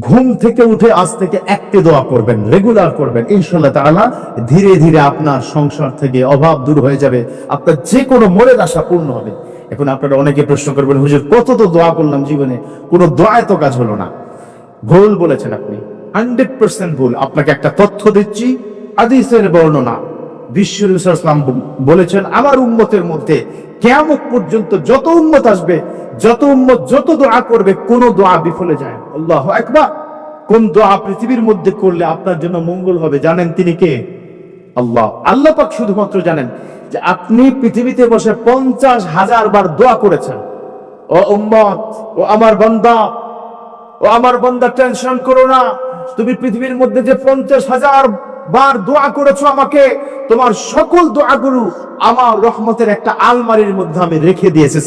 ঘুম থেকে উঠে আজ থেকে একটি দোয়া করবেন রেগুলার করবেন। ইনশাল্লাহ তাআলা ধীরে ধীরে আপনার সংসার থেকে অভাব দূর হয়ে যাবে। আপনার যে কোনো মনের আশা পূর্ণ হবে। এখন আপনারা অনেকে প্রশ্ন করবেন, হুজুর, কত তো দোয়া করলাম জীবনে? কোনো দোয়ায় তো কাজ হলো না। ভুল বলেছেন আপনি। হান্ড্রেড পার্সেন্ট ভুল। আপনাকে একটা তথ্য দিচ্ছি আদিসের বর্ণনা। বিশ্ব ইসলাম বলেছেন, আমার উম্মতের মধ্যে কেয়ামত পর্যন্ত যত উম্মত আসবে, যত উম্মত যত দোয়া করবে, কোন দোয়া বিফলে যায় আল্লাহ একবার কোন দোয়া পৃথিবীর মধ্যে করলে আপনার জন্য মঙ্গল হবে, জানেন তিনি কে? আল্লাহ। আল্লাহ পাক শুধুমাত্র জানেন যে আপনি পৃথিবীতে বসে পঞ্চাশ হাজার বার দোয়া করেছেন। ও উম্মত, ও আমার বান্দা, ও আমার বান্দা, টেনশন করো না। তুমি পৃথিবীর মধ্যে যে পঞ্চাশ হাজার বার দোয়া করেছ আমাকে, তোমার সকল দোয়াগুলো আমার রহমতের একটা আলমারির মধ্যে আমি রেখে দিয়েছি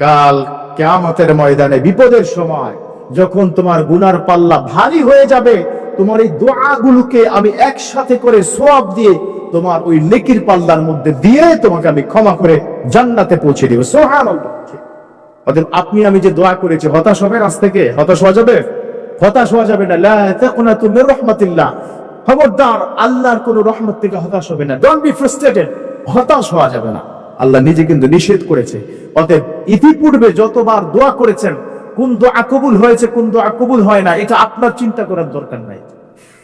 কাল কেয়ামতের ময়দানে, বিপদের সময়, যখন তোমার গুনার পাল্লা ভারী হয়ে যাবে, তোমার এই দোয়াগুলোকে আমি একসাথে করে সোয়াব দিয়ে তোমার ওই নেকির পাল্লার মধ্যে দিয়ে তোমাকে আমি ক্ষমা করে জান্নাতে পৌঁছে দিব অতএব আপনি আমি যে দোয়া করেছি, হতাশ হবে আজ থেকে? হতাশ হওয়া যাবে? হতাশ হওয়া যাবে না। লা তাকুনাতু মির রাহমাতিল্লাহ। খবরদার, আল্লাহর কোন রহমত থেকে হতাশ হবে না। ডোন্ট বি ফ্রাস্ট্রেটেড হতাশ হওয়া যাবে না। আল্লাহ নিজে কিন্তু নিষেধ করেছে। অতএব ইতিপূর্বে যতবার দোয়া করেছেন, কোন দোয়া কবুল হয়েছে, কোন দোয়া কবুল হয় না, এটা আপনার চিন্তা করার দরকার নাই।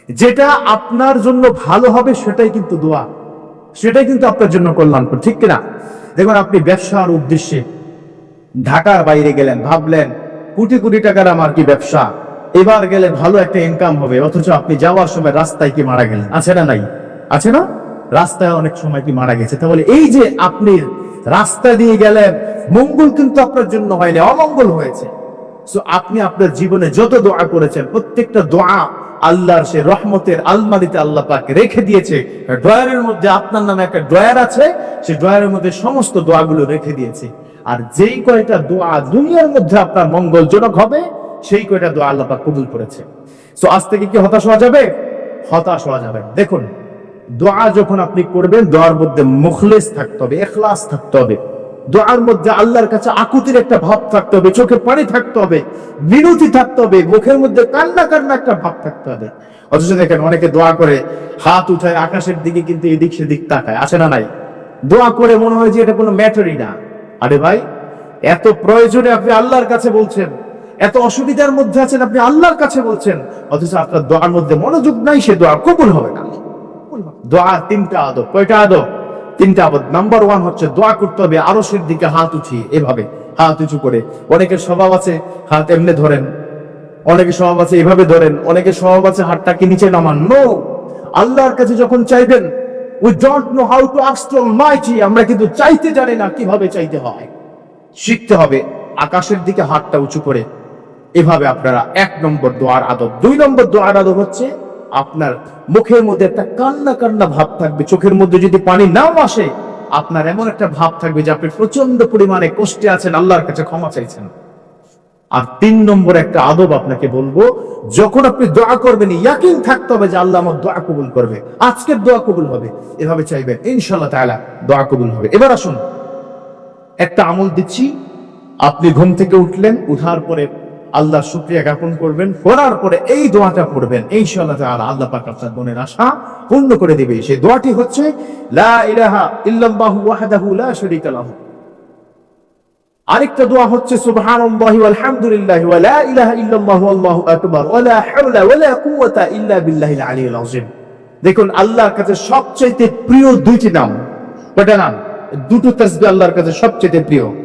যেটা আপনার জন্য ভালো হবে, সেটাই কিন্তু দোয়া। সেটাই কিন্তু আপনার জন্য কল্যাণকর, ঠিক কিনা? দেখুন, আপনি ব্যবসার উদ্দেশ্যে ঢাকার বাইরে গেলেন, ভাবলেন, কোটি কোটি টাকার আমার কি ব্যবসা? এবার গেলে ভালো একটা ইনকাম হবে, অথচ আপনি যাওয়ার সময় রাস্তায় কি মারা গেলেন? আছে না নাই? আছে না? রাস্তায় অনেক সময় কি মারা গেছে? তাহলে এই যে আপনি রাস্তা দিয়ে গেলেন, মঙ্গল কিন্তু আপনার জন্য হয়নি, অমঙ্গল হয়েছে। আপনি আপনার জীবনে যত দোয়া করেছেন, প্রত্যেকটা দোয়া আল্লাহর সে রহমতের আলমারিতে আল্লাহ পাক রেখে দিয়েছে। ড্রয়ারের মধ্যে আপনার নামে একটা ড্রয়ার আছে, সে ড্রয়ারের মধ্যে সমস্ত দোয়াগুলো রেখে দিয়েছে। আর যেই কয়টা দোয়া দুনিয়ার মধ্যে আপনার মঙ্গলজনক হবে সেই কয়টা দোয়া আল্লাহ পাক কবুল করেছে। সো আজ থেকে কি হতাশ হওয়া যাবে? হতাশ হওয়া যাবে দেখুন, দোয়া যখন আপনি করবেন, দোয়ার মধ্যে মুখলেস থাকতে হবে, এখলাস থাকতে হবে। দোয়ার মধ্যে আল্লাহর কাছে আকুতির একটা ভাব থাকতে হবে চোখে পানি থাকতে হবে বিরতি থাকতে হবে, মুখের মধ্যে কান্না কান্না একটা ভাব থাকতে হবে। অথচ দেখেন অনেকে দোয়া করে, হাত উঠায়, আকাশের দিকে কিন্তু এদিক সেদিক তাকায়। আছে না নাই? দোয়া করে মনে হয় যে এটা কোনো ম্যাটারই না। আরে ভাই, এত প্রয়োজনে আপনি আল্লাহর কাছে বলছেন এত অসুবিধার মধ্যে আছেন আপনি আল্লাহর কাছে বলছেন, অথচ আপনার দোয়ার মধ্যে মনোযোগ নাই, সে দোয়া কবুল হবে না। দোয়া তিনটা আদব। কয়টা আদব? তিনটা আদব। নাম্বার ওয়ান হচ্ছে দোয়া করতে হবে, আরশের দিকে হাত উঠিয়ে, এভাবে, হাত উঁচু করে। অনেকের স্বভাব আছে, হাত এমনি ধরেন। অনেকের স্বভাব আছে, এভাবে ধরেন। অনেকে স্বভাব আছে, হাতটাকে নিচে নামান। নো আল্লাহর কাছে যখন চাইবেন we don't know how to ask to almighty আমরা কিন্তু চাইতে জানি না কীভাবে চাইতে হয়। শিখতে হবে, আকাশের দিকে হাতটা উঁচু করে। এভাবে আপনারা এক নম্বর দোয়ার আদব। দুই নম্বর দোয়ার আদব হচ্ছে আপনার মুখের মধ্যে একটা কান্না কান্না ভাব থাকবে। চোখের মধ্যে যদি পানি নাও আসে, আপনার এমন একটা ভাব থাকবে যে আপনি প্রচণ্ড পরিমাণে কষ্টে আছেন, আল্লাহর কাছে ক্ষমা চাইছেন। আর তিন নম্বর একটা আদব আপনাকে বলব, যখন আপনি দোয়া করবেন, ইয়াকিন থাকতে হবে যে আল্লাহ আমার দোয়া কবুল করবে। আজকের দোয়া কবুল হবে। এভাবে চাইবেন ইনশাল্লাহ তাআলা দোয়া কবুল হবে। এবার আসুন, একটা আমল দিচ্ছি। আপনি ঘুম থেকে উঠলেন, উঠার পরে আল্লাহ শুক্রিয়া জ্ঞাপন করবেন। করার পরে এই দোয়াটা পড়বেন। ইনশাআল্লাহ তাআলা আল্লাহ পাক আপনার মনের আশা পূর্ণ করে দিবে। সেই দোয়াটি হচ্ছে, লা লা আরেকটা দোয়া হচ্ছে লা দেখুন, আল্লাহর কাছে সবচেয়ে প্রিয় দুইটি নাম। কয়টা নাম? দুটো তাসবিহ আল্লাহর কাছে সবচেয়ে প্রিয়।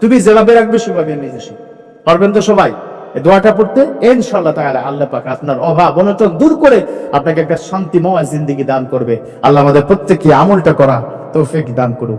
তুমি যেভাবে রাখবে, সেভাবে নিয়ে পারবেন তো সবাই? দোয়াটা পড়তে ইনশাল্লাহ তাআলা আল্লাহ পাক আপনার অভাব, অনটন দূর করে আপনাকে একটা শান্তিময় জিন্দেগি দান করবে। আল্লাহ আমাদের প্রত্যেককে আমলটা করা তৌফিক দান করুক।